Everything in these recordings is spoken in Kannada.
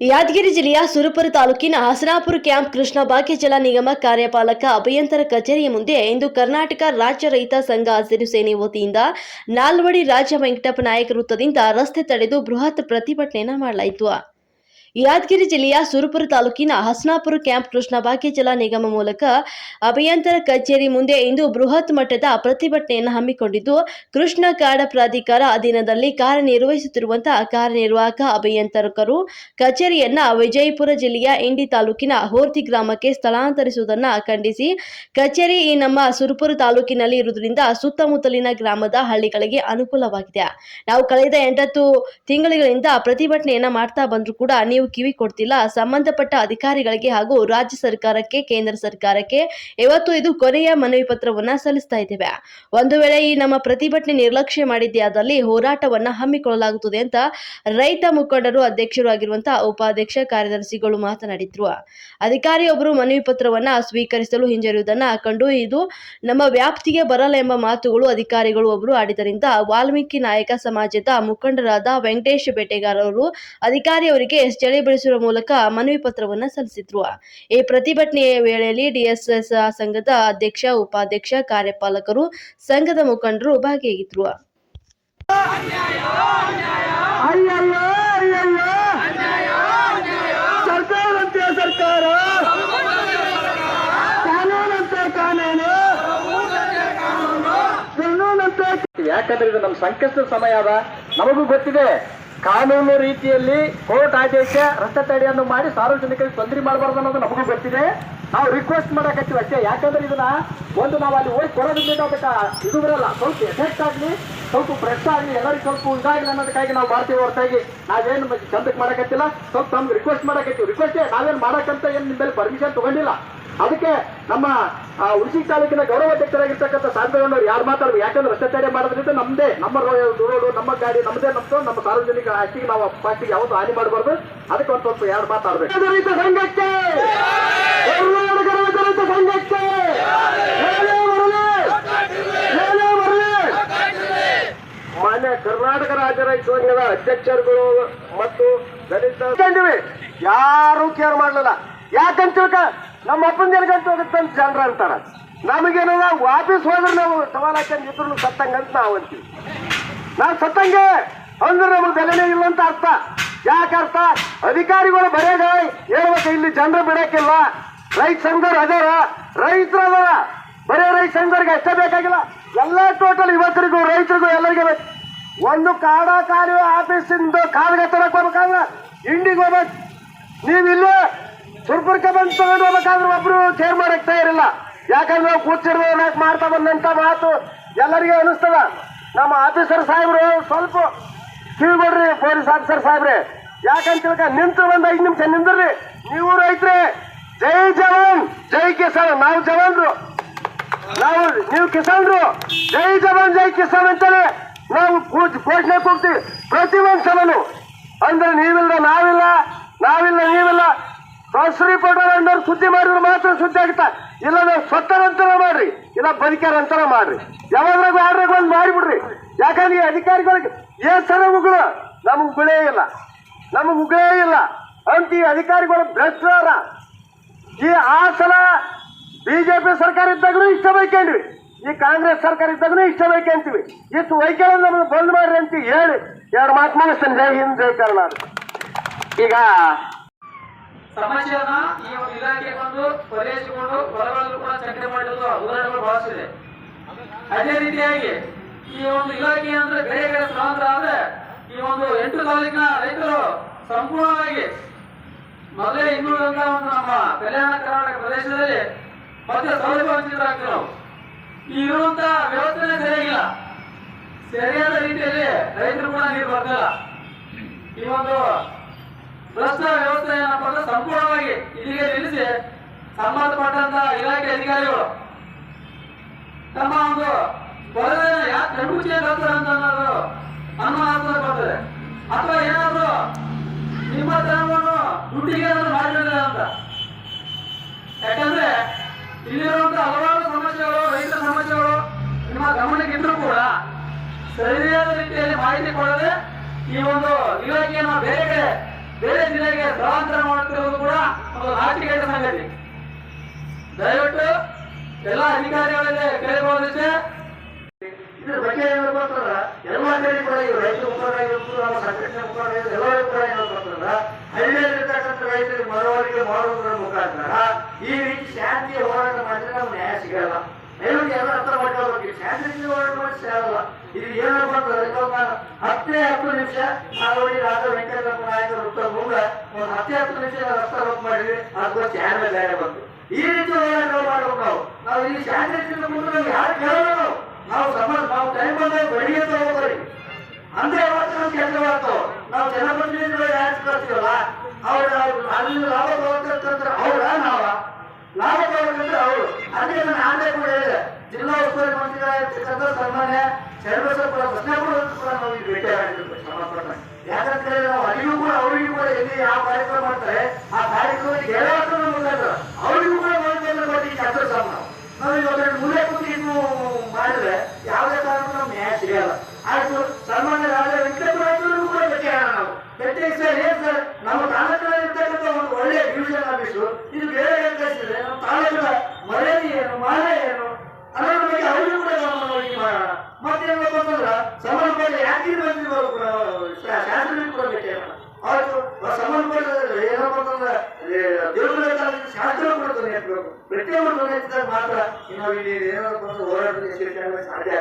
ಯಾದಗಿರಿ ಜಿಲ್ಲೆಯ ಸುರಪುರ ತಾಲೂಕಿನ ಹಸನಾಪುರ ಕ್ಯಾಂಪ್ ಕೃಷ್ಣ ಭಾಗ್ಯ ಜಲ ನಿಗಮ ಕಾರ್ಯಪಾಲಕ ಅಭಿಯಂತರ ಕಚೇರಿಯ ಮುಂದೆ ಇಂದು ಕರ್ನಾಟಕ ರಾಜ್ಯ ರೈತ ಸಂಘ ಹಸಿರು ಸೇನೆ ವತಿಯಿಂದ ನಾಲ್ವಡಿ ರಾಜ ವೆಂಕಟಪ್ಪ ನಾಯಕ ವೃತ್ತದಿಂದ ರಸ್ತೆ ತಡೆದು ಬೃಹತ್ ಪ್ರತಿಭಟನೆಯನ್ನು ಮಾಡಲಾಯಿತು. ಯಾದಗಿರಿ ಜಿಲ್ಲೆಯ ಸುರಪುರ ತಾಲೂಕಿನ ಹಸನಾಪುರ ಕ್ಯಾಂಪ್ ಕೃಷ್ಣ ಭಾಗ್ಯಜಲ ನಿಗಮ ಮೂಲಕ ಅಭಿಯಂತರ ಕಚೇರಿ ಮುಂದೆ ಇಂದು ಬೃಹತ್ ಮಟ್ಟದ ಪ್ರತಿಭಟನೆಯನ್ನು ಹಮ್ಮಿಕೊಂಡಿದ್ದು, ಕೃಷ್ಣ ಕಾಡ ಪ್ರಾಧಿಕಾರ ಅಧೀನದಲ್ಲಿ ಕಾರ್ಯನಿರ್ವಹಿಸುತ್ತಿರುವಂತಹ ಕಾರ್ಯನಿರ್ವಾಹಕ ಅಭಿಯಂತರಕರು ಕಚೇರಿಯನ್ನ ವಿಜಯಪುರ ಜಿಲ್ಲೆಯ ಇಂಡಿ ತಾಲೂಕಿನ ಹೋರ್ತಿ ಗ್ರಾಮಕ್ಕೆ ಸ್ಥಳಾಂತರಿಸುವುದನ್ನು ಖಂಡಿಸಿ, ಕಚೇರಿ ಈ ನಮ್ಮ ಸುರಪುರ ತಾಲೂಕಿನಲ್ಲಿ ಇರುವುದರಿಂದ ಸುತ್ತಮುತ್ತಲಿನ ಗ್ರಾಮದ ಹಳ್ಳಿಗಳಿಗೆ ಅನುಕೂಲವಾಗಿದೆ. ನಾವು ಕಳೆದ ಎಂಟತ್ತು ತಿಂಗಳುಗಳಿಂದ ಪ್ರತಿಭಟನೆಯನ್ನ ಮಾಡ್ತಾ ಬಂದರೂ ಕೂಡ ಕಿವಿ ಕೊಡ್ತಿಲ್ಲ. ಸಂಬಂಧಪಟ್ಟ ಅಧಿಕಾರಿಗಳಿಗೆ ಹಾಗೂ ರಾಜ್ಯ ಸರ್ಕಾರಕ್ಕೆ, ಕೇಂದ್ರ ಸರ್ಕಾರಕ್ಕೆ ಇವತ್ತು ಇದು ಕೊನೆಯ ಮನವಿ ಪತ್ರವನ್ನ ಸಲ್ಲಿಸ್ತಾ ಇದ್ದೇವೆ. ಒಂದು ವೇಳೆ ಈ ನಮ್ಮ ಪ್ರತಿಭಟನೆ ನಿರ್ಲಕ್ಷ್ಯ ಮಾಡಿದ್ದೇ ಹೋರಾಟವನ್ನ ಹಮ್ಮಿಕೊಳ್ಳಲಾಗುತ್ತದೆ ಅಂತ ರೈತ ಮುಖಂಡರು ಅಧ್ಯಕ್ಷರು ಆಗಿರುವಂತಹ ಉಪಾಧ್ಯಕ್ಷ ಕಾರ್ಯದರ್ಶಿಗಳು ಮಾತನಾಡಿದ್ರು. ಅಧಿಕಾರಿಯೊಬ್ಬರು ಮನವಿ ಪತ್ರವನ್ನ ಸ್ವೀಕರಿಸಲು ಹಿಂಜರಿಯುವುದನ್ನ ಕಂಡು ಇದು ನಮ್ಮ ವ್ಯಾಪ್ತಿಗೆ ಬರಲ್ಲ ಎಂಬ ಮಾತುಗಳು ಅಧಿಕಾರಿಗಳು ಒಬ್ಬರು ಆಡಿದ್ದರಿಂದ ವಾಲ್ಮೀಕಿ ನಾಯಕ ಸಮಾಜದ ಮುಖಂಡರಾದ ವೆಂಕಟೇಶ್ ಬೇಟೆಗಾರರು ಅಧಿಕಾರಿಯವರಿಗೆ ಚಳಿ ಬೆಳೆಸುವ ಮೂಲಕ ಮನವಿ ಪತ್ರವನ್ನ ಸಲ್ಲಿಸಿದ್ರು. ಈ ಪ್ರತಿಭಟನೆಯ ವೇಳೆಯಲ್ಲಿ ಡಿಎಸ್ಎಸ್ ಸಂಘದ ಅಧ್ಯಕ್ಷ ಉಪಾಧ್ಯಕ್ಷ ಕಾರ್ಯಪಾಲಕರು ಸಂಘದ ಮುಖಂಡರು ಭಾಗಿಯಾಗಿದ್ರು. ಅಯ್ಯಯ್ಯೋ ಅಯ್ಯಯ್ಯೋ ಸರ್ಕಾರಂತೆ ಸರ್ಕಾರ. ಕಾನೂನಂತೆ ಕಾನೂನು. ಕಾನೂನಂತೆ ಯಾಕಂದ್ರೆ ಇದು ನಮ್ಮ ಸಂಕಷ್ಟದ ಸಮಯ ಅದ ನಮಗೂ ಗೊತ್ತಿದೆ. ಕಾನೂನು ರೀತಿಯಲ್ಲಿ ಕೋರ್ಟ್ ಆದೇಶ, ರಸ್ತೆ ತಡೆಯನ್ನು ಮಾಡಿ ಸಾರ್ವಜನಿಕರಿಗೆ ತೊಂದರೆ ಮಾಡಬಾರ್ದು ಅನ್ನೋದು ನಮಗೂ ಗೊತ್ತಿದೆ. ನಾವು ರಿಕ್ವೆಸ್ಟ್ ಮಾಡಕತ್ತೀವಿ ಅಷ್ಟೇ. ಯಾಕಂದ್ರೆ ಇದನ್ನ ಒಂದು ನಾವು ಅಲ್ಲಿ ಹೋಗಿ ಕೊಡೋದ್ರಿಂದ ಇದು ಬರಲ್ಲ. ಸ್ವಲ್ಪ ಎಫೆಕ್ಟ್ ಆಗಲಿ, ಸ್ವಲ್ಪ ಪ್ರೆಸ್ ಆಗಲಿ, ಎಲ್ಲರಿಗೂ ಸ್ವಲ್ಪ ಇದಾಗಲಿ ಅನ್ನೋದಕ್ಕಾಗಿ ನಾವು ಮಾಡ್ತೀವಿ ಹೊರತಾಗಿ. ನಾವೇನು ಚಂದಕ್ಕೆ ಮಾಡಕತ್ತಿಲ್ಲ. ಸ್ವಲ್ಪ ನಮ್ಗೆ ರಿಕ್ವೆಸ್ಟ್ ಮಾಡಕತ್ತೀವಿ. ರಿಕ್ವೆಸ್ಟ್ ನಾವೇನು ಮಾಡಕ್ಕಂತ ಏನು ನಿಮ್ಮಲ್ಲಿ ಪರ್ಮಿಷನ್ ತಗೊಂಡಿಲ್ಲ. ಅದಕ್ಕೆ ನಮ್ಮ ಉಳಿಸಿ ತಾಲೂಕಿನ ಗೌರವಾಧ್ಯಕ್ಷರಾಗಿರ್ತಕ್ಕಂಥ ಸಾಧ್ಯವನ್ನು ಯಾರು ಮಾತಾಡ್ಬೇಕು? ಯಾಕಂದ್ರೆ ರಸ್ತೆ ತಡೆ ಮಾಡೋದ್ರಿಂದ ನಮ್ಮದೇ ನಮ್ಮ ರೋಡು ನಮ್ಮ ಗಾಡಿ ನಮ್ಮದೇ ನಮ್ದು ನಮ್ಮ ಸಾರ್ವಜನಿಕ ಆಸ್ತಿಗೆ ನಾವು ಪಾರ್ಟಿಗೆ ಯಾವತ್ತು ಹಾನಿ ಮಾಡಬಾರ್ದು. ಅದಕ್ಕೆ ಒಂದು ಸ್ವಲ್ಪ ಎರಡು ಮಾತಾಡಬೇಕು? ರೈತ ಸಂಘಕ್ಕೆ! ಕರ್ನಾಟಕ ರೈತ ಸಂಘಕ್ಕೆ! ಮಾನ್ಯ ಕರ್ನಾಟಕ ರಾಜ್ಯ ರೈತ ಸಂಘದ ಅಧ್ಯಕ್ಷರುಗಳು ಮತ್ತು ದಲಿತ ಯಾರು ಕೇರ್ ಮಾಡಲಿಲ್ಲ? ಯಾಕಂತ ತಿಳ್ಕ ನಮ್ಮ ಅಪ್ಪನ ಜನಗಂತ ಹೋಗುತ್ತೆ ಅಂತ ಜನರು ಅಂತಾರ. ನಮಗೇನಲ್ಲ ವಾಪಸ್ ಹೋದ್ರೆ ನಾವು ಸವಾಲ್ ಹಾಕೊಂಡು ಇದ್ರು ಸತ್ತಂಗ ಅಂತ ನಾವು ಅಂತೀವಿ. ನಾವು ಸತ್ತಂಗೆ ಅಂದ್ರೆ ನಮಗೆ ಬೆಲೆನೇ ಇಲ್ಲ ಅಂತ ಅರ್ಥ. ಯಾಕೆ ಅರ್ಥ? ಅಧಿಕಾರಿಗಳು ಬರೆಯಾಗ ಹೇಳ್ಬೇಕು ಇಲ್ಲಿ ಜನರು ಬಿಡಕ್ಕಿಲ್ಲ. ರೈತ ಸಂಘರು ಅದಾರ. ರೈತರು ಅದಾರ ಬರೀ ರೈತ ಸಂಘರಿಗೆ ಅಷ್ಟೇ ಬೇಕಾಗಿಲ್ಲ. ಎಲ್ಲ ಟೋಟಲ್ ಯುವಕರಿಗೂ ರೈತರಿಗೂ ಎಲ್ಲರಿಗೂ ಬೇಕು. ಒಂದು ಕಾಡ ಕಾರ್ಯ ಆಫೀಸಿಂದ ಕಾಲ್ಗೆ ತರಕ್ ಹೋಗ್ಬೇಕಾದ್ರೆ ಇಂಡಿಗೆ ಹೋಗ್ಬೇಕು. ನೀವು ಇಲ್ಲೇ ಸುರ್ಪುರಕ್ಕೆ ಬಂದು ತಗೊಂಡು ಹೋಗ್ಬೇಕಾದ್ರೆ ಒಬ್ರು ಚೇರ್ ಮಾಡಕ್ ತಯಾರಿಲ್ಲ. ಯಾಕಂದ್ರೆ ನಾವು ಕೂತಿರೋ ನಾಲ್ಕು ಮಾಡ್ತಾ ಬಂದಂತ ಮಾತು ಎಲ್ಲರಿಗೂ ಅನಿಸ್ತದ ನಮ್ಮ ಆಫೀಸರ್ ಸಾಹೇಬ್ರು ಸ್ವಲ್ಪ ಕಿವಿಗೊಡ್ರಿ ಪೊಲೀಸ್ ಆಫೀಸರ್ ಸಾಹೇಬ್ರೆ. ಯಾಕಂತ ತಿಳ್ಕ ನಿಂತು ಒಂದು ಐದು ನಿಮಿಷ ನಿಂದ್ರಿ ನೀವು ರೈತ್ರೆ, ಜೈ ಜವಾನ್, ಜೈ ಕಿಸಾನ್. ನಾವು ಜವಾನ್ರು. ನಾವು, ನೀವು ಕಿಸಾನ್ರು. ಜೈ ಜವಾನ್, ಜೈ ಕಿಸಾನ್ ಅಂತೇಳಿ ನಾವು ಘೋಷಣೆ ಕೂಗ್ತೀವಿ. ಪ್ರತಿ ಒಂದು ಸಲನು. ಅಂದ್ರೆ ನೀವಿಲ್ಲ, ನಾವಿಲ್ಲ ನಾವಿಲ್ಲ, ನೀವಿಲ್ಲ. ಬಸ್ರಿ ಪಟೋಲ್ ಸುದ್ದಿ ಮಾಡಿದ್ರೆ ಮಾತ್ರ ಸುದ್ದಿ ಆಗುತ್ತಾ ಇಲ್ಲ ನಾವು ಸ್ವತ್ತರಂತರ ಮಾಡ್ರಿ, ಇಲ್ಲ ಬದುಕ್ಯಾರಂತರ ಮಾಡ್ರಿ. ಯಾವಾಗ ಆಡ್ರಾಗ ಒಂದು ಮಾಡಿಬಿಡ್ರಿ. ಯಾಕಂದ್ರೆ ಅಧಿಕಾರಿಗಳಿಗೆ ಏನ್ ಸರ ಉಗುಳು ನಮಗೆ ಉಗುಳೇ ಇಲ್ಲ. ನಮಗೆ ಉಗುಳೇ ಇಲ್ಲ. ಅಂತ ಈ ಅಧಿಕಾರಿಗಳು ಭ್ರಷ್ಟರ ಈ ಆ ಸಲ ಬಿಜೆಪಿ ಸರ್ಕಾರ ಇದ್ದಾಗೂ ಇಷ್ಟ ಬೈಕೊಂಡ್ವಿ ಈ ಕಾಂಗ್ರೆಸ್ ಸರ್ಕಾರ ಇದ್ದಾಗೂ ಇಷ್ಟ ಬೈಕೊಂತೀವಿ ಇಷ್ಟು ವೈಕಲ್ ನಮಗೆ ಬಂದ್ ಮಾಡ್ರಿ ಅಂತ ಹೇಳಿ. ಎರಡು ಮಾತು ಮುಗಿಸ್ತೇನೆ. ಜೈ ಹಿಂದ್, ಜೈ ಕರ್ನಾಟಕ. ಈಗ ಸಮಸ್ಯೆಯನ್ನ ಈ ಒಂದು ಇಲಾಖೆ ಬಂದು ಪರಿಹರಿಸಿಕೊಂಡು ಹೊರಗಳಲ್ಲೂ ಕೂಡ ಚರ್ಚೆ ಮಾಡಿರೋದು ಉದಾಹರಣೆಗಳು ಬಹಳಷ್ಟಿದೆ. ಅದೇ ರೀತಿಯಾಗಿ ಈ ಒಂದು ಇಲಾಖೆ ಅಂದ್ರೆ ಬೇರೆ ಬೇರೆ ಸ್ಥಳಾಂತರ ಆದ್ರೆ ಈ ಒಂದು ಎಂಟು ತಾಲೂಕಿನ ರೈತರು ಸಂಪೂರ್ಣವಾಗಿ ಮೊದಲೇ ಇನ್ನುಳಿದಂತ ಒಂದು ನಮ್ಮ ಕಲ್ಯಾಣ ಕರ್ನಾಟಕ ಪ್ರದೇಶದಲ್ಲಿ ಮತ್ತೆ ಸೌಲಭ್ಯ ವಂಚಿತರಾಗ್ತೀವಿ ನಾವು ಈ ಇರುವಂತ ವ್ಯವಸ್ಥೆ ಸರಿಯಾಗಿಲ್ಲ. ಸರಿಯಾದ ರೀತಿಯಲ್ಲಿ ರೈತರು ಕೂಡ ನೀರು ಬರ್ತಿಲ್ಲ. ಈ ಒಂದು ಭ್ರಷ್ಟ ವ್ಯವಸ್ಥೆ ಏನಪ್ಪ ಅಂದ್ರೆ ಸಂಪೂರ್ಣವಾಗಿ ಇಲ್ಲಿಗೆ ನಿಲ್ಲಿಸಿ ಸಂಬಂಧಪಟ್ಟಂತ ಇಲಾಖೆ ಅಧಿಕಾರಿಗಳು. ತಮ್ಮ ಒಂದು ಕೊರತೆಯನ್ನು ಯಾಕೆ ಕಣ್ಮುಚ್ಚೆ ಬರ್ತಾರೆ ಅಂತ ಅನ್ನೋದು ಅನುಮಾನ ಬರ್ತದೆ ಅಥವಾ ಏನಾದ್ರು ನಿಮ್ಮ ಧರ್ಮವನ್ನು ದುಡ್ಡಿಗೆ ಏನಾದ್ರು ಮಾಡಿದ್ರೆ ಅಂತ. ಯಾಕಂದ್ರೆ ಇಲ್ಲಿರುವಂತ ಹಲವಾರು ಸಮಸ್ಯೆಗಳು ರೈತರ ಸಮಸ್ಯೆಗಳು ನಿಮ್ಮ ಗಮನಕ್ಕೆ ಇದ್ರೂ ಕೂಡ ಸರಿಯಾದ ರೀತಿಯಲ್ಲಿ ಮಾಹಿತಿ ಕೊಡದೆ ಈ ಒಂದು ಇಲಾಖೆಯನ್ನು ಬೇರೆ ಕಡೆ ಬೇರೆ ಜಿಲ್ಲೆಗೆ ಸ್ಥಳಾಂತರ ಮಾಡುತ್ತಿರುವುದು ಕೂಡ ಒಂದು ಸಂಗತಿ. ದಯವಿಟ್ಟು ಎಲ್ಲ ಅಧಿಕಾರಿಗಳಿಗೆ ಕೇಳಿಕೊಳ್ಳಿದ್ದೆ ಇದ್ರ ಬಗ್ಗೆ ಏನಾದ್ರು ಬರ್ತದ ಎಲ್ಲ ಕಡೆ ಕೂಡ ಈ ರೈತರ ಮುಖಂಡರಾಗಿರ್ಬೋದು ನಮ್ಮ ಸಂಘಟನೆ ಎಲ್ಲರೂ ಕೂಡ ಏನಾದ್ರು ಬರ್ತದ ಹಳ್ಳಿಯಲ್ಲಿರ್ತಕ್ಕಂಥ ರೈತರಿಗೆ ಮನವರಿಕೆ ಮಾಡುವುದರ ಮುಖಾಂತರ ಈ ರೀತಿ ಶಾಂತಿ ಹೋರಾಟ ಮಾಡಿದ್ರೆ ನಮ್ಗೆ ನ್ಯಾಯ ಸಿಗಲ್ಲ. ದಯವಿಟ್ಟು ಎಲ್ಲ ಅರ್ಥ ಮಾಡ್ಕೊಳ್ಬೇಕು ಶಾಂತಿ ಹೋರಾಟ ಮಾಡಿ ಸಿಗಲ್ಲ. ಇದು ಏನಪ್ಪ ಅಂತಂದ್ರೆ ಇವಾಗ ನಾನು ಹತ್ತೇ ಹತ್ತು ನಿಮಿಷ ನಾಲ್ವಡಿ ರಾಜ ವೆಂಕಟರಮಣ ನಾಯಕ ವೃತ್ತ ಮುಂದ. ಒಂದು ಹತ್ತೇ ಹತ್ತು ನಿಮಿಷ ರಸ್ತೆ ರೂಪ ಮಾಡಿದ್ವಿ, ಅದು ಚಾನಲ್ ಬೇರೆ ಬಂತು ಈ ರೀತಿ ಹೋರಾಟ ಮಾಡ್ಬೇಕು ನಾವು. ನಾವು ಈ ಶಾಂತಿ ಮುಂದೆ ನಾವು ಯಾರು ಕೇಳೋಣ ನಾವು ನಾವು ಸಮಾಜ ನಾವು ಟೈಮ್ ಬಂದಾಗ ಬೆಳಿಗ್ಗೆ ತಗೋಬರಿ ಅಂದ್ರೆ ಅವತ್ತು ನಾವು ಕೆಲಸ ಮಾಡ್ತಾವ ನಾವು ಜನಪ್ರತಿನಿಧಿಗಳು ಯಾರು ಕಳ್ತೀವಲ್ಲ ಅವ್ರ ಅಲ್ಲಿ ಲಾಭ ತಗೋತಕ್ಕಂದ್ರೆ ಅವ್ರ ನಾವ ಲಾಭ ತಗೋಬೇಕಂದ್ರೆ ಅವರು ಅದಕ್ಕೆ ನಾನು ಆಂಧ್ರ ಕೂಡ ಹೇಳಿದೆ ಜಿಲ್ಲಾ ಉಸ್ತುವಾರಿ ಮಂತ್ರಿಗಳಾಗಿರ್ತಕ್ಕಂಥ ಸನ್ಮಾನ್ಯ ಶರಣಬಸವಪುರ ಬಸನಾಪುರ ಕೂಡ ನಾವು ಈಗ ಭೇಟಿ ಆಗಿರ್ಬೇಕು ಸಂಬಂಧಪಟ್ಟ ಯಾಕಂದ್ರೆ ನಾವು ಕೂಡ ಅವರಿಗೂ ಕೂಡ ಎಲ್ಲಿ ಯಾವ ಕಾರ್ಯಕ್ರಮ ಮಾಡ್ತಾರೆ, ಆ ಕಾರ್ಯಕ್ರಮಕ್ಕೆ ಹೇಳೋದ್ರ ಮುಖಾಂತರ ಅವರಿಗೂ ಕೂಡ ಮನೋರಂಜನೆ ಕೊಟ್ಟು ಕೆಲಸ ನಾವು ನಾವು ಇವಾಗ ಮೂಲೆ ಕೂತಿ ಇನ್ನು ಮಾಡಿದ್ರೆ ಯಾವುದೇ ಕಾರಣಕ್ಕೂ ನಮ್ಗೆ ನ್ಯಾಯ ಸಿಗಲ್ಲ. ಆಯ್ತು, ಸನ್ಮಾನ್ಯ ರಾಜ ವೆಂಕಟೇಶ್ವರರು ಕೂಡ ಭೇಟಿ ನಾವು. ಭೇಟಿ ಸರ್ ಏನ್ ಸರ್? ನಮ್ಮ ತಾಲೂಕಿನಲ್ಲಿ ಇರ್ತಕ್ಕಂಥ ಒಂದು ಒಳ್ಳೆಯ ಡಿವಿಷನ್ ಆಫೀಸು ಇದು ಬೇರೆ ಏನ್ ಕಳಿಸಿದ್ರೆ ನಮ್ಮ ತಾಲೂಕಿನ ಮರ್ಯಾದೆ ಏನು ಮಾನ ಏನು ಅನ್ನೋದ್ರ ಬಗ್ಗೆ ಅವರಿಗೂ ಕೂಡ ನಾವು ಮನವರಿಕೆ ಮಾಡೋಣ ಮತ್ತೇನಪ್ಪ ಅಂತಂದ್ರೆ ಸಂಬಂಧಪಟ್ಟ ಯಾಕೆ ಬಂದಿರ್ಬೋದು ಕೂಡ ಶಾಸಕರಿಗೂ ಕೂಡ ಭೇಟಿ ಆಗೋಣ ಆಯ್ತು ಆ ಸಂಬಂಧಪಟ್ಟ ಏನಪ್ಪ ಅಂತಂದ್ರೆ ದೇವರ ಶಾಸ್ತ್ರ ಕೂಡ ತೊಂದರೆ ಹಾಕ್ಬೇಕು ಪ್ರತಿಯೊಬ್ಬರು ತೊಂದರೆ ಹಚ್ಚಿದಾಗ ಮಾತ್ರ ಏನಾದ್ರು ಬಂದು ಸಾಧ್ಯ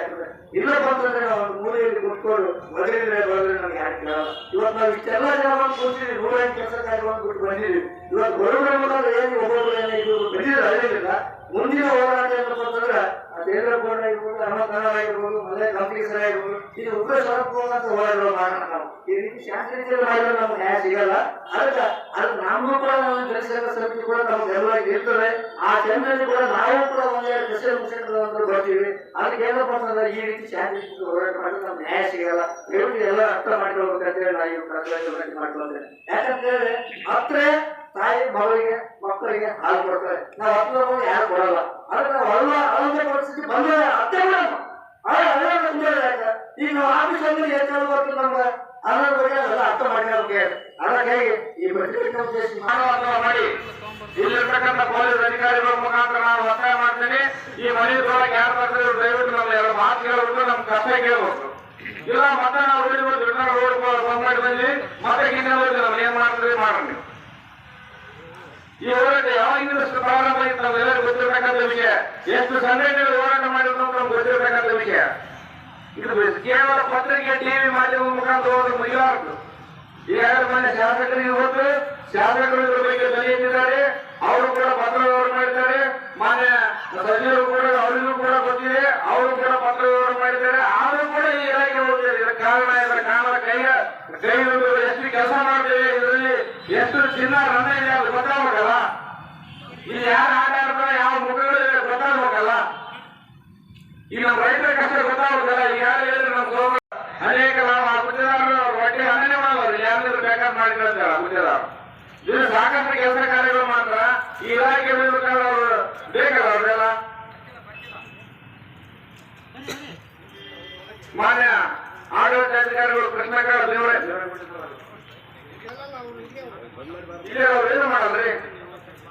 ಇಲ್ಲ ಅಂತಂದ್ರೆ ನಾವು ಮೂಲೆಯಲ್ಲಿ ಕುತ್ಕೊಂಡು ಮೊದಲಿದ್ರೆ ಬರೋದ್ರೆ ನಮ್ಗೆ ಯಾಕೆ ಕೇಳಲ್ಲ. ಇವತ್ತು ನಾವು ಇಷ್ಟೆಲ್ಲ ಜನ ಬಂದು ಕೂತಿದ್ವಿ ನೂರೈದು ಕೆಲಸ ಕಾರ್ಯಕ್ರಮ ಬಿಟ್ಟು ಬಂದಿದ್ವಿ ಇವತ್ತು ಬರೋದ್ರ ಏನು ಒಬ್ಬೊಬ್ಬರು ಏನೋ ಇದು ಬಂದಿದ್ರೆ ಮುಂದಿನ ಹೋರಾಟ ಏನಪ್ಪ ಅಂತಂದ್ರೆ ಗೌಡ ಆಗಿರ್ಬೋದು ಹನುಮಂತ ಆಗಿರ್ಬೋದು ಮಲ್ಲೆ ಕಂಪ್ನಿ ಆಗಿರ್ಬೋದು ಇದು ಉಗ್ರ ಸ್ವರೂಪ ಅಂತ ಹೋರಾಟಗಳು ಮಾಡೋಣ ನಾವು. ಈ ರೀತಿ ಶಾಸ್ತ್ರೀಯ ಮಾಡಿದ್ರೆ ನಮ್ಗೆ ನ್ಯಾಯ ಸಿಗಲ್ಲ. ಅದಕ್ಕೆ ಅದು ನಮ್ಮ ಕೂಡ ನಾವು ಜನಸೇವಾ ಸಮಿತಿ ಕೂಡ ನಮ್ಗೆ ಬೆಂಬಲವಾಗಿ ಇರ್ತದೆ. ಆ ಜನರಲ್ಲಿ ಕೂಡ ನಾವು ಕೂಡ ಒಂದೆರಡು ಕೃಷಿ ಮುಖಂಡರು ಅಂತ ಬರ್ತೀವಿ. ಅದಕ್ಕೆ ಏನಪ್ಪ ಅಂತಂದ್ರೆ ಈ ರೀತಿ ಶಾಂತಿ ಹೋರಾಟ ಮಾಡಿದ್ರೆ ನಮ್ಗೆ ನ್ಯಾಯ ಸಿಗಲ್ಲ. ದಯವಿಟ್ಟು ಎಲ್ಲ ಅರ್ಥ ಮಾಡ್ಕೊಳ್ಬೇಕಂತ ಹೇಳಿ ನಾವು ಈ ಮಾಡ್ಕೊಳ್ತೇವೆ. ಯಾಕಂತ ಹೇಳಿದ್ರೆ ಅತ್ರೆ ತಾಯಿ ಮಗಳಿಗೆ, ಮಕ್ಕಳಿಗೆ ಹಾಲು ಕೊಡ್ತಾರೆ. ನಾವು ಹತ್ತು ಯಾರು ಕೊಡಲ್ಲ. ಆದ್ರೆ ನಾವು ಅಲ್ಲ ಅಲ್ಲದ ಪರಿಸ್ಥಿತಿ ಬಂದ್ರೆ ಅತ್ತೆ ಅದೇ ಯಾಕೆ? ಈಗ ನಾವು ಆಫೀಸ್ ಅಂದ್ರೆ ಏನ್ ಹೇಳ್ಬೇಕು ನಮ್ಗೆ? ಅನ್ನೋದ್ರ ಬಗ್ಗೆ ಅದೆಲ್ಲ ಅರ್ಥ ಮಾಡ್ಕೊಳ್ಬೇಕು ಅದಕ್ಕೆ ಈ ಬಜೆಟ್ ಮಾಡಿ. ಇಲ್ಲಿರ್ತಕ್ಕಂಥ ಪೊಲೀಸ್ ಅಧಿಕಾರಿಗಳ ಮುಖಾಂತರ ನಾನು ಒತ್ತಾಯ ಮಾಡ್ತೀನಿ. ಈ ಮನೆ ಒಳಗೆ ಯಾರು ಬರ್ತಾರೆ ದಯವಿಟ್ಟು ನಮ್ಮ ಎರಡು ಮಾತು ಕೇಳಬೇಕು ನಮ್ಮ ಕಷ್ಟ ಕೇಳಬೇಕು. ಇಲ್ಲ, ಮತ್ತೆ ನಾವು ಮಾಡಿ ಬಂದ್ವಿ ಮತ್ತೆ ಹಿಂದೆ ಹೋಗಿ ಏನ್ ಮಾಡ್ತೀವಿ ಮಾಡೋಣ ಈ ಹೋರಾಟ ಯಾವಾಗಿಂದ ಪ್ರಾರಂಭ ಆಯ್ತು ನಮ್ಗೆಲ್ಲರಿಗೂ ಗೊತ್ತಿರತಕ್ಕಂಥ ವಿಷಯ? ಎಷ್ಟು ಸಂಘಟನೆಗಳು ಹೋರಾಟ ಮಾಡಿದ್ರು ನಮ್ಗೆ ಗೊತ್ತಿರತಕ್ಕಂಥ ವಿಷಯ? ಇದು ಕೇವಲ ಪತ್ರಿಕೆ, ಟಿವಿ ಮಾಧ್ಯಮ ಮುಖಾಂತರ ಹೋದ್ರೆ ಮುಗಿಲಾರದು. ಈಗಾಗಲೇ ಮನೆ ಶಾಸಕರಿಗೆ ಇವತ್ತು ಶಾಸಕರು ಇದ್ರ ಬಗ್ಗೆ ಧ್ವನಿ ಎತ್ತಿದ್ದಾರೆ ಅವರು ಕೂಡ ಪತ್ರ ವ್ಯವಹಾರ ಮಾಡಿದ್ದಾರೆ. ಮಾನ್ಯ ಸಚಿವರು ಕೂಡ, ಅವರಿಗೂ ಕೂಡ ಗೊತ್ತಿದೆ. ಅವರು ಕೂಡ ಪತ್ರ ವ್ಯವಹಾರ ಮಾಡಿದ್ದಾರೆ. ಆದರೂ ಕೂಡ ಈ ಇಲಾಖೆ ಹೋಗ್ತಿದೆ ಇದರ ಕಾರಣ ಇದರ ಕಾರಣ ಕೈ ಕೈ ಎಷ್ಟು ಕೆಲಸ ಮಾಡ್ತೇವೆ ಇದರಲ್ಲಿ, ಎಷ್ಟು ಚಿನ್ನ ರಣ ಇದೆ ಅದು ಗೊತ್ತಾಗಬೇಕಲ್ಲ? ಇಲ್ಲಿ ಯಾರು ಆಟ ಆಡ್ತಾರೆ, ಯಾವ ಮುಖಗಳು ಗೊತ್ತಾಗಬೇಕಲ್ಲ? ಈಗ ನಮ್ಮ ರೈತರ ಕಷ್ಟ ಗೊತ್ತಾಗಬೇಕಲ್ಲ. ಈಗ ಯಾರು ಹೇಳಿದ್ರೆ ನಮ್ಮ ಅನೇಕ ನಾವು ಮಾಡಿದ್ರೆ ಗುಜರಾತ್ ಇದು ಸಾಕಷ್ಟು ಕೆಲಸ ಕಾರ್ಯಗಳು ಮಾತ್ರ. ಈ ಇಲಾಖೆ ಬೇಕಾದ್ರೆ ಅವರು ಬೇಕಲ್ಲ ಅವ್ರಿಗೆಲ್ಲ? ಮಾನ್ಯ ಆಡಳಿತ ಅಧಿಕಾರಿಗಳು ದೇವರೇ ಇಲ್ಲಿ ಅವ್ರು ಏನು ಮಾಡಲ್ರಿ?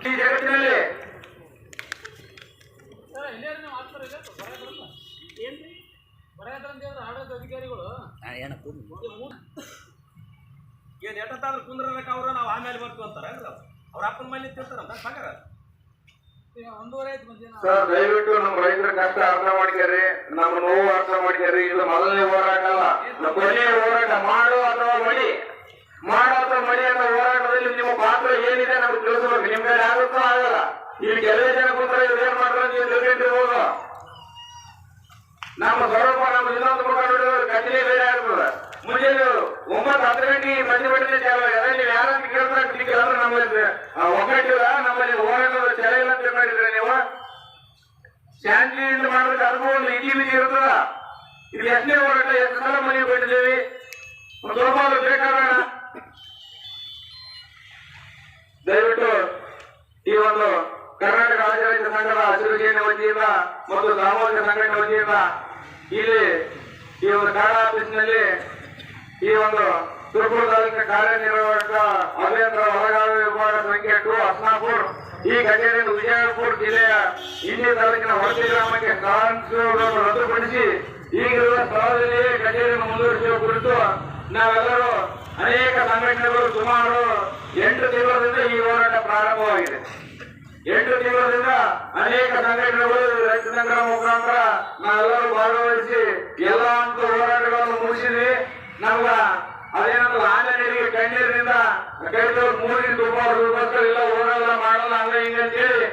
ಈ ಜಗತ್ತಿನಲ್ಲಿ ಏನ್ ಎಟ್ಟತ್ತಾದ್ರೂ ಕುಂದ್ರಬೇಕು ಅವ್ರು ನಾವು ಆಮೇಲೆ ಬರ್ತೀವಿ ಅಂತಾರೆ ಅವ್ರ? ಅಪ್ಪನ ಮನೆ ತಿಂತಾರ ಅಂತ ಸಾಕಾರ ಸರ್ ದಯವಿಟ್ಟು ನಮ್ಮ ರೈತರ ಕಷ್ಟ ಅರ್ಥ ಮಾಡ್ಕೇರಿ ನಮ್ಮ ನೋವು ಅರ್ಥ ಮಾಡ್ಕೇರಿ ಇದು ಮೊದಲನೇ ಹೋರಾಟ ಅಲ್ಲ. ಕೊನೆಯ ಹೋರಾಟ ಮಾಡು ಅಥವಾ ಮಡಿ. ಮಾಡು ಅಥವಾ ಮಡಿ ಅನ್ನೋ ಹೋರಾಟದಲ್ಲಿ ನಿಮ್ಮ ಪಾತ್ರ ಏನಿದೆ ನಮ್ಗೆ ತಿಳಿಸ್ಬೇಕು. ನಿಮ್ ಕಡೆ ಆಗುತ್ತೋ ಆಗಲ್ಲ. ಇಲ್ಲಿ ಕೆಲವೇ ಜನ ಕೂತ್ರೆ ಇವ್ರು ಏನ್ ಮಾಡ್ತಾರೆ ನೀವು ಹೋಗ ನಮ್ಮ ಸ್ವರೂಪ ನಮ್ಮ ಇನ್ನೊಂದು ಮುಖ ನೋಡಿದ್ರೆ ಕಚೇರಿ ಬೇರೆ ಆಗ್ತದೆ. ಮುಂಜಾನೆ ಒಂಬತ್ತು ಹತ್ತು ಗಂಟೆಗೆ ಪ್ರತಿಭಟನೆ ಚಾಲು ಆಗಿದೆ ನೀವು ಯಾರಂತ ಕೇಳ್ತಾರೆ ಅಂದ್ರೆ ನಮ್ಮಲ್ಲಿ ಒಗ್ಗಟ್ಟಿಲ್ಲ ನಮ್ಮಲ್ಲಿ ಹೋರಾಟದ ಚಲ ಇಲ್ಲ ಅಂತ ಮಾಡಿದ್ರೆ ನೀವು? ಶಾಂತಿಯಿಂದ ಮಾಡೋದಕ್ಕೆ ಅದಕ್ಕೂ ಒಂದು ಇಲ್ಲಿ ಮಿತಿ ಇರ್ತದ ಇದು ಎಷ್ಟನೇ ಹೋರಾಟ, ಎಷ್ಟು ಸಲ ಮನೆಗೆ ಬಿಟ್ಟಿದ್ದೀವಿ ಸ್ವಲ್ಪ ಬೇಕಾಗೋಣ ದಯವಿಟ್ಟು ಈ ಒಂದು ಕರ್ನಾಟಕ ರೈತ ಸಂಘದ ಸೇನೆ ವತಿಯಿಂದ ಮತ್ತು ಸಾಮಾಜಿಕ ಸಂಘಟನೆ ವತಿಯಿಂದ ಇಲ್ಲಿ ಈ ಒಂದು ಕನ್ನಡ ಆಫೀಸ್ನಲ್ಲಿ ಈ ಒಂದು ತುಮಕೂರು ತಾಲೂಕಿನ ಕಾರ್ಯನಿರ್ವಾಹಕ ಅಭಿಯಂತರ ಸಂಖ್ಯೆ ಟು ಹಸ್ನಾಪುರ್ ಈ ಕಚೇರಿಯನ್ನು ವಿಜಯಪುರ ಜಿಲ್ಲೆಯ ಇಂಡಿ ತಾಲೂಕಿನ ಹೊರತಿ ಗ್ರಾಮಕ್ಕೆ ಸ್ಥಳಾಂತರವನ್ನು ರದ್ದುಪಡಿಸಿ ಈಗಿರುವ ಸ್ಥಳದಲ್ಲಿ ಕಚೇರಿಯನ್ನು ಮುಂದುವರಿಸುವ ಕುರಿತು ನಾವೆಲ್ಲರೂ ಅನೇಕ ಸಂಘಟನೆಗಳು ಸುಮಾರು ಎಂಟು ತಿಂಗಳಿಂದ ಈ ಹೋರಾಟ ಪ್ರಾರಂಭವಾಗಿದೆ. ಎಂಟು ತಿಂಗಳಿಂದ ಅನೇಕ ಸಂಘಟನೆಗಳು, ರೈತ ಸಂಗ್ರಹ ಮುಖಾಂತರ ನಾವೆಲ್ಲರೂ ಭಾಗವಹಿಸಿ ಎಲ್ಲ ಅಂತ ಹೋರಾಟಗಳನ್ನು ಮುಗಿಸಿದ್ವಿ. ನಮ್ಗ ಅದೇನಂದ್ರೆ ಆಂಜನೇಯರಿಗೆ ಕಣ್ಣೀರಿನಿಂದ ಕೈದವ್ರು ಮೂರಿನ ಮತ್ತೆ ಇಲ್ಲ ಹೋಗಲ್ಲ ಮಾಡಲ್ಲ ಹಂಗ ಹಿಂಗ ಅಂತೇಳಿ